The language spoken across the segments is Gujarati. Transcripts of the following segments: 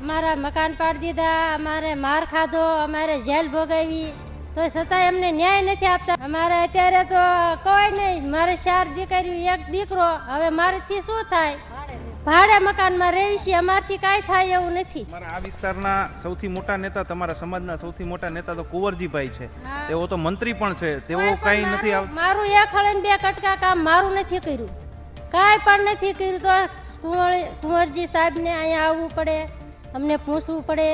અમારા મકાન પાડી દીધા અમારે માર ખાધો અમારે જેલ ભોગવી. તો છતાંય એમને ન્યાય નથી આપતા. અમારે અત્યારે તો કોઈ નહીં મારે ચાર દીકરી એક દીકરો. હવે મારેથી શું થાય? ભાડે મકાનમાં રહેવી છે અમારથી કાંઈ થાય એવું નથી. આ વિસ્તારના સૌથી મોટા નેતા તમારા સમાજના સૌથી મોટા નેતા તો કુંવરજીભાઈ છે. તેઓ તો મંત્રી પણ છે. તેઓ કાંઈ નથી મારું- મારું એક હળે બે કટકા કામ મારું નથી કર્યું. કાંઈ પણ નથી કર્યું તો કુંવર કુંવરજી સાહેબને અહીંયા આવવું પડે. અમને પૂછવું પડે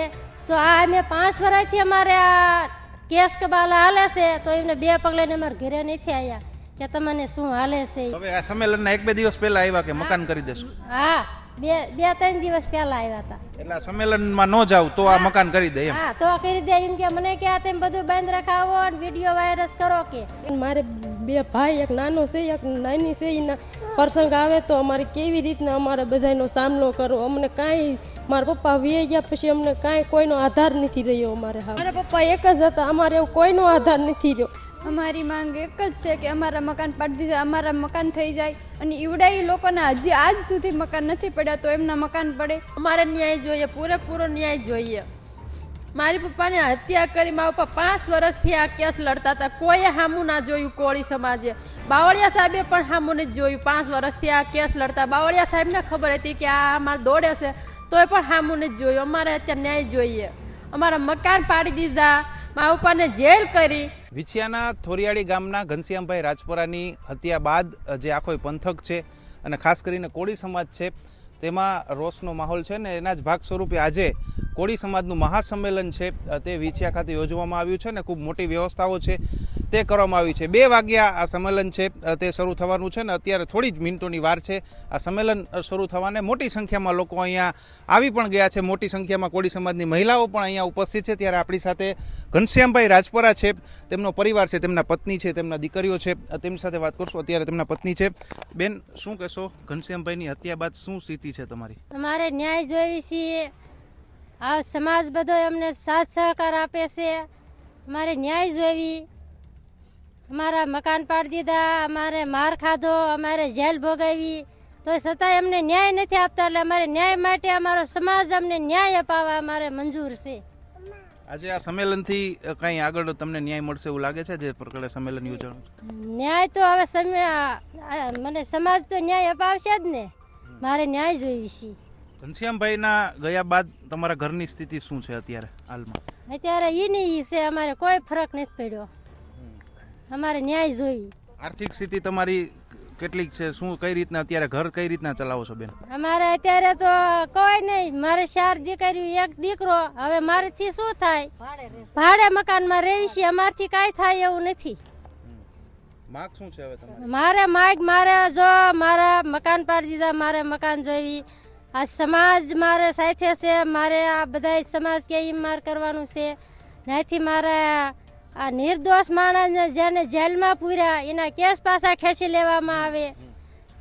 તો આ અમે પાંચ વર્ષથી અમારે આ કેસ કબાલા હાલે છે? તો એમને બે પગલે અમારે ઘરે નથી આવ્યા કે તમને શું હાલે છે? હવે આ સંમેલનના એક બે દિવસ પહેલા આવ્યા કે મકાન કરી દેશું? હા બે બે ત્રણ દિવસ પહેલા આવ્યા હતા એટલે સંમેલનમાં ન જાવ તો આ મકાન કરી દે એમ? હા તો કરી દે એમ કે મને કે આ તેમ બધું બંધ રખાવો અને વીડિયો વાયરસ કરો કે. મારે બે ભાઈ એક નાનો છે એક નાની છે એના પ્રસંગ આવે તો અમારે કેવી રીતના અમારે બધાનો સામનો કરવો? અમને કાંઈ મારા પપ્પા વીએ ગયા પછી અમને કાંઈ કોઈનો આધાર નથી રહ્યો અમારે હા મારા પપ્પા એક જ હતા અમારે એવું કોઈનો આધાર નથી રહ્યો. અમારી માંગ એક જ છે કે અમારા મકાન પાડી દીધા અમારા મકાન થઈ જાય અને ઈવડાઈ લોકોના હજી આજ સુધી મકાન નથી પડ્યા તો એમના મકાન પડે. અમારે ન્યાય જોઈએ પૂરેપૂરો ન્યાય જોઈએ. મારી પપ્પાને હત્યા કરી મારા પપ્પા પાંચ વર્ષથી આ કેસ લડતા હતા. કોઈએ હામું ના જોયું કોળી સમાજે. બાવળિયા સાહેબે પણ હામું નથી જોયું. પાંચ વર્ષથી આ કેસ લડતા. બાવળિયા સાહેબને ખબર હતી કે આ અમારે દોડે છે, તોય પણ હામું નથી જોયું. અમારે અત્યારે ન્યાય જોઈએ. અમારા મકાન પાડી દીધા. મારા પપ્પાને જેલ કરી. વિછિયાના થોરિયાળી ગામના ઘનશ્યામભાઈ રાજપરાની હત્યા બાદ જે આખો પંથક છે અને ખાસ કરીને કોળી સમાજ છે, તેમાં રોષનો માહોલ છે ને એના જ ભાગ સ્વરૂપે આજે કોળી સમાજનું મહાસંમેલન છે તે વિછિયા ખાતે યોજવામાં આવ્યું છે ને ખૂબ મોટી વ્યવસ્થાઓ છે, તે કરવામાં આવી છે. બે વાગ્યા આ સંમેલન છે તે શરૂ થવાનું છે ને અત્યારે થોડી જ મિનિટોની વાર છે. આ સંમેલન શરૂ થવાને મોટી સંખ્યામાં લોકો અહીંયા આવી પણ ગયા છે. મોટી સંખ્યામાં કોળી સમાજની મહિલાઓ પણ અહીંયા ઉપસ્થિત છે. ત્યારે આપણી સાથે ઘનશ્યામભાઈ રાજપરા છે, તેમનો પરિવાર છે, તેમના પત્ની છે, તેમના દીકરીઓ છે. તેમની સાથે વાત કરશું. અત્યારે તેમના પત્ની છે. બેન, શું કહેશો? ઘનશ્યામભાઈની હત્યા બાદ શું સ્થિતિ છે તમારી? અમારે ન્યાય જોઈ છીએ આ સમાજ બધો અમને સાથ સહકાર આપે છે. અમારે ન્યાય જોવી અમારા મકાન પાડી દીધા અમારે માર ખાધો અમારે જેલ ભોગવી. તો છતાંય અમને ન્યાય નથી આપતા એટલે અમારે ન્યાય માટે અમારો સમાજ અમને ન્યાય અપાવવા અમારે મંજૂર છે. આજે આ સંમેલનથી કંઈ આગળ તમને ન્યાય મળશે એવું લાગે છે? જે પ્રકારે સંમેલન યોજાણું ન્યાય તો હવે સમય મને સમાજ તો ન્યાય અપાવશે જ ને. મારે ન્યાય જોઈ છે. ઘનશ્યામભાઈના ગયા બાદ તમારા ઘરની સ્થિતિ શું છે અત્યારે હાલમાં? અત્યારે ઈની ઈ છે અમારે કોઈ ફરક નથી પડ્યો. અમારે ન્યાય જોઈ આર્થિક સ્થિતિ તમારી કેટલીક છે? શું કઈ રીતના અત્યારે ઘર કઈ રીતના ચલાવો છો બેન? અમારે અત્યારે તો કોઈ નહીં. મારે ચાર દીકરીઓ એક દીકરો. હવે મારેથી શું થાય? ભાડે મકાનમાં રહી છે અમારથી કાંઈ થાય એવું નથી. માગ શું છે હવે તમારે? મારે માગ મારે જો મારા મકાન પાડી દીધા મારે મકાન જોઈ આ સમાજ મારે સાથે છે મારે આ બધા સમાજ કે એમ માર કરવાનું છે. નાથી મારે આ નિર્દોષ માણસને જેને જેલમાં પૂર્યા એના કેસ પાછા ખેંચી લેવામાં આવે.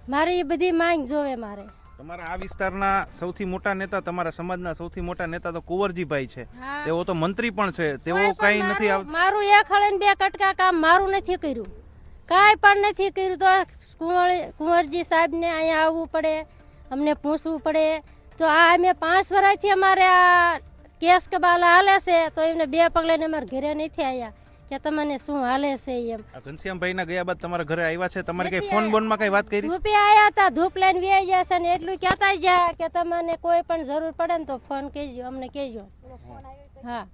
મારી એ બધી માંગ જોવે મારે. તમારા આ વિસ્તારના સૌથી મોટા નેતા તમારા સમાજના સૌથી મોટા નેતા તો કુંવરજીભાઈ છે. તેઓ તો મંત્રી પણ છે તેઓ કોઈ નથી મારું- મારું એક હળે બે કટકા કામ મારું નથી કર્યું. કાંઈ પણ નથી કર્યું તો કુંવર કુંવરજી સાહેબને અહીંયા આવવું પડે. અમને પૂછવું પડે. તો આ અમે પાંચ વર્ષથી અમારે આ કેસ કબાલા હાલે છે તો એમને બે પગલે ને અમારે ઘરે નથી આવ્યા કે તમને શું હાલે છે એમ. ઘનશ્યામભાઈ ના ગયા બાદ તમારા ઘરે આવ્યા છે? તમારે કઈ ફોન બોનમાં કઈ વાત કરી? ધૂપે આવ્યા હતા ધૂપ લઈને બે ગયા છે ને એટલું કહેતા જ્યાં કે તમને કોઈ પણ જરૂર પડે ને તો ફોન કહેજો અમને કહેજો. હા.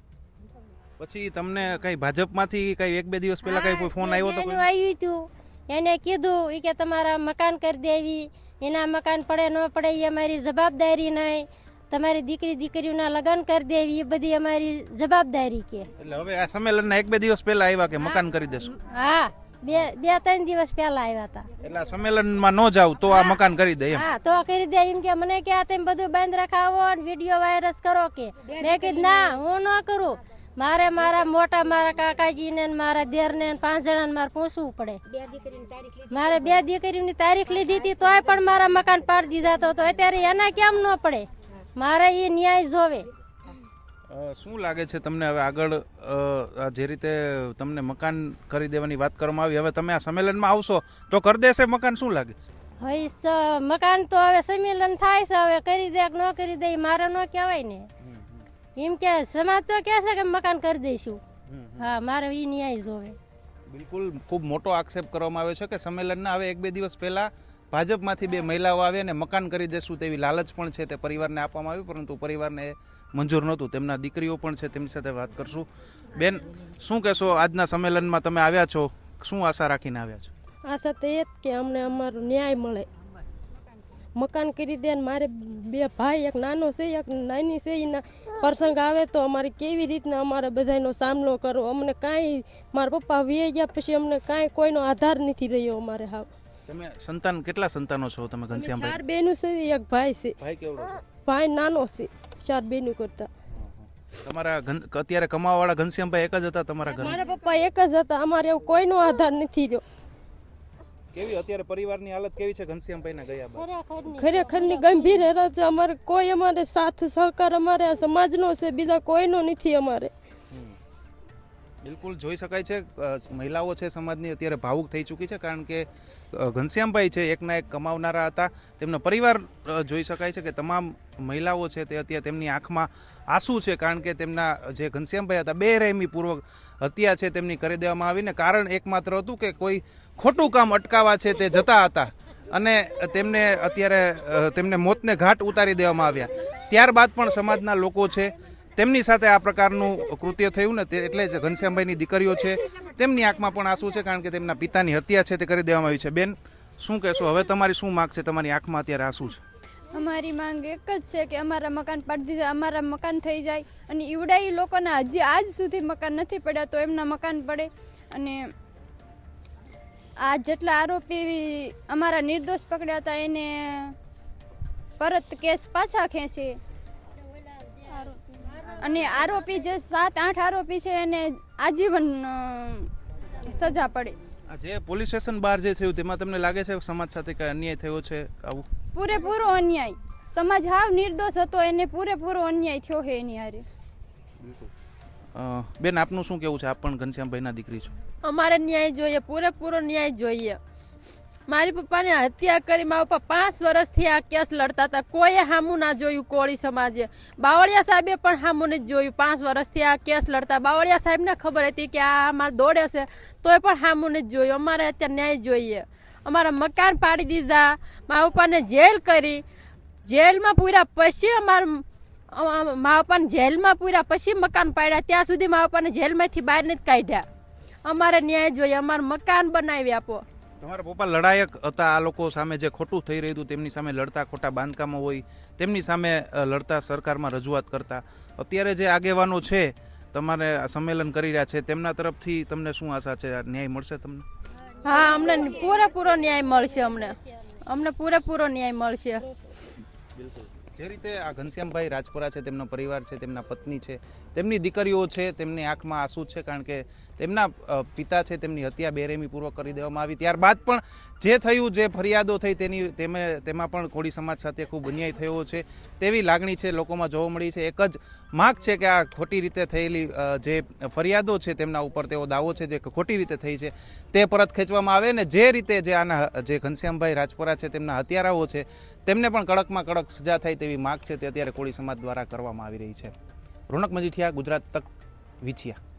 પછી તમને કઈ ભાજપમાંથી કઈ એક બે દિવસ પહેલા કઈ ફોન આવ્યો તો આવ્યું હતું એને કીધું કે તમારા મકાન કરી દેવી. એના મકાન પડે ન પડે એ અમારી જવાબદારી નહીં. તમારી દીકરી દીકરીઓના લગ્ન કરી દેવી એ બધી અમારી જવાબદારી કે. એટલે હવે આ સંમેલનના એક બે દિવસ પહેલા આવ્યા કે મકાન કરી દેશું? હા બે બે ત્રણ દિવસ પહેલા આવ્યા હતા એટલે સંમેલનમાં ન જાવ તો આ મકાન કરી દે હા તો કરી દે એમ કે મને કે આ તેમ બધું બંધ રખાવો અને વીડિયો વાયરસ કરો કે. મેં કીધું ના હું ન કરું. મારે મારા મોટા મારા કાકાજીને ને મારા દેરને ને પાંચ જણાને મારે પૂછવું પડે. મારે બે દીકરીની તારીખ લીધી હતી તોય પણ મારા મકાન પાડી દીધા તો તો અત્યારે એના કેમ ન પડે? મારે એ ન્યાય જોવે. શું લાગે છે તમને હવે આગળ અ, જે રીતે તમને મકાન કરી દેવાની વાત કરવામાં આવી હવે તમે આ સંમેલનમાં આવશો તો કરી દેશે મકાન શું લાગે હવે મકાન તો હવે સંમેલન થાય છે હવે કરી દે કે ન કરી દે મારે ન કહેવાય ને. એમ કે સમાજ તો કહે છે કે મકાન કરી દઈશું. હા મારે એ ન્યાય જોવે. બિલકુલ ખૂબ મોટો આક્ષેપ કરવામાં આવ્યો છે કે સંમેલનના હવે એક બે દિવસ પહેલા ભાજપમાંથી બે મહિલાઓ આવે અને મકાન કરી દેશું તેવી લાલચ પણ છે તે પરિવારને આપવામાં આવી પરંતુ પરિવારને મંજૂર નહોતું. તેમના દીકરીઓ પણ છે તેમની સાથે વાત કરશું. બેન શું કહેશો? આજના સંમેલનમાં તમે આવ્યા છો. શું આશા રાખીને આવ્યા છો? આશા તો એ જ કે અમને અમારો ન્યાય મળે. મકાન કરી દે ને મારે બે ભાઈ એક નાનો છે એક નાની છે એના પ્રસંગ આવે તો અમારે કેવી રીતના અમારે બધાનો સામનો કરવો? અમને કાંઈ મારા પપ્પા વીએ ગયા પછી અમને કાંઈ કોઈનો આધાર નથી રહ્યો અમારે હાવ. તમે સંતાન કેટલા સંતાનો છો તમે ઘનશ્યામભાઈ ચાર બેનું છે એક ભાઈ છે. ભાઈ કેવડો ભાઈ નાનો છે ચાર બેનું કરતા. તમારા અત્યારે કમાવાવાળા ઘનશ્યામભાઈ એક જ હતા તમારા ઘરે? મારા પપ્પા એક જ હતા અમારે એવું કોઈનો આધાર નથી રહ્યો. કેવી? અત્યારે પરિવારની હાલત કેવી છે ઘનશ્યામભાઈના ગયા બાદ? ખરેખરની. ગંભીર હેરાન છે અમારે. કોઈ અમારે સાથ સહકાર અમારે આ સમાજનો છે બીજા કોઈનો નથી અમારે. બિલકુલ જોઈ શકાય છે મહિલાઓ છે સમાજની અત્યારે ભાવુક થઈ ચૂકી છે કારણ કે ઘનશ્યામભાઈ છે એકના એક કમાવનારા હતા. તેમનો પરિવાર જોઈ શકાય છે કે તમામ મહિલાઓ છે તે અત્યારે તેમની આંખમાં આંસુ છે કારણ કે તેમના જે ઘનશ્યામભાઈ હતા બે પૂર્વક હત્યા છે તેમની કરી દેવામાં આવીને કારણ એકમાત્ર હતું કે કોઈ ખોટું કામ અટકાવવા છે તે જતા હતા. અને તેમને અત્યારે તેમને મોતને ઘાટ ઉતારી દેવામાં આવ્યા. ત્યારબાદ પણ સમાજના લોકો છે તેમની સાથે આ પ્રકારનું કૃત્ય થયું ને તે એટલે જ ઘનશ્યામભાઈની દીકરીઓ છે. તેમની આંખમાં પણ આંસુ છે કારણ કે તેમના પિતાની હત્યા છે તે કરી દેવામાં આવી છે. બેન, શું કહેશો? હવે તમારી શું માગ છે? તમારી આંખમાં અત્યારે આંસુ છે. અમારી માંગ એક જ છે કે અમારા મકાન પાડી દીધા, અમારા મકાન થઈ જાય અને ઈવડાઈ લોકોના હજી આજ સુધી મકાન નથી પડ્યા તો એમના મકાન પડે અને આ જેટલા આરોપી અમારા નિર્દોષ પકડ્યા હતા એને પરત કેસ પાછા ખેંચે. અને આરોપી જે સાત આઠ આરોપી છે એને આજીવન સજા પડે. જે પોલીસ સ્ટેશન બહાર જે થયું તેમાં તમને લાગે છે સમાજ સાથે કઈ અન્યાય થયો છે આવું? પૂરેપૂરો અન્યાય. સમાજ હાવ નિર્દોષ હતો એને પૂરેપૂરો અન્યાય થયો છે એની હારે. બેન આપનું શું કેવું છે? આપ પણ ઘનશ્યામભાઈના દીકરી છો. અમારે ન્યાય જોઈએ પૂરેપૂરો ન્યાય જોઈએ. મારી પપ્પાની હત્યા કરી, મારા પપ્પા પાંચ વર્ષથી આ કેસ લડતા હતા. કોઈએ હામું ના જોયું કોળી સમાજે. બાવળિયા સાહેબે પણ હામું જ જોયું. પાંચ વર્ષથી આ કેસ લડતા. બાવળિયા સાહેબને ખબર હતી કે આ અમારે દોડે છે, તોય પણ હામું જ જોયું. અમારે અત્યારે ન્યાય જોઈએ. અમારા મકાન પાડી દીધા. મારા પપ્પાને જેલ કરી. જેલમાં પૂર્યા પછી અમારા મા પપ્પાને જેલમાં પૂર્યા પછી મકાન પાડ્યા. ત્યાં સુધી મા પપ્પાને જેલમાંથી બહાર નથી કાઢ્યા. અમારે ન્યાય જોઈએ. અમારે મકાન બનાવી આપો. તમારા પપ્પા લડાયક હતા. આ લોકો સામે જે ખોટું થઈ રહ્યું હતું તેમની સામે લડતા ખોટા બાંધકામો હોય તેમની સામે લડતા સરકારમાં રજૂઆત કરતા. અત્યારે જે આગેવાનો છે તમારે આ સંમેલન કરી રહ્યા છે તેમના તરફથી તમને શું આશા છે? આ ન્યાય મળશે તમને? હા અમને પૂરેપૂરો ન્યાય મળશે અમને. અમને પૂરેપૂરો ન્યાય મળશે. જે રીતે આ ઘનશ્યામભાઈ રાજપુરા છે તેમનો પરિવાર છે તેમના પત્ની છે તેમની દીકરીઓ છે તેમની આંખમાં આંસુ છે કારણ કે તેમના પિતા છે તેમની હત્યા બેરેમીપૂર્વક કરી દેવામાં આવી. ત્યારબાદ પણ જે થયું, જે ફરિયાદો થઈ તેની, તેમે પણ કોળી સમાજ સાથે ખૂબ અન્યાય થયો છે. તેવી લાગણી છે લોકોમાં જોવા મળી છે. એક જ માગ છે કે આ ખોટી રીતે થયેલી જે ફરિયાદો છે તેમના ઉપર તેવો દાવો છે જે ખોટી રીતે થઈ છે તે પરત ખેંચવામાં આવે ને જે રીતે જે આના, જે ઘનશ્યામભાઈ રાજપુરા છે તેમના હત્યારાઓ છે તેમને પણ કડકમાં કડક સજા થાય તેવી માગ છે તે અત્યારે કોળી સમાજ દ્વારા કરવામાં આવી રહી છે. રોનક મજીઠિયા, ગુજરાત તક વિછિયા.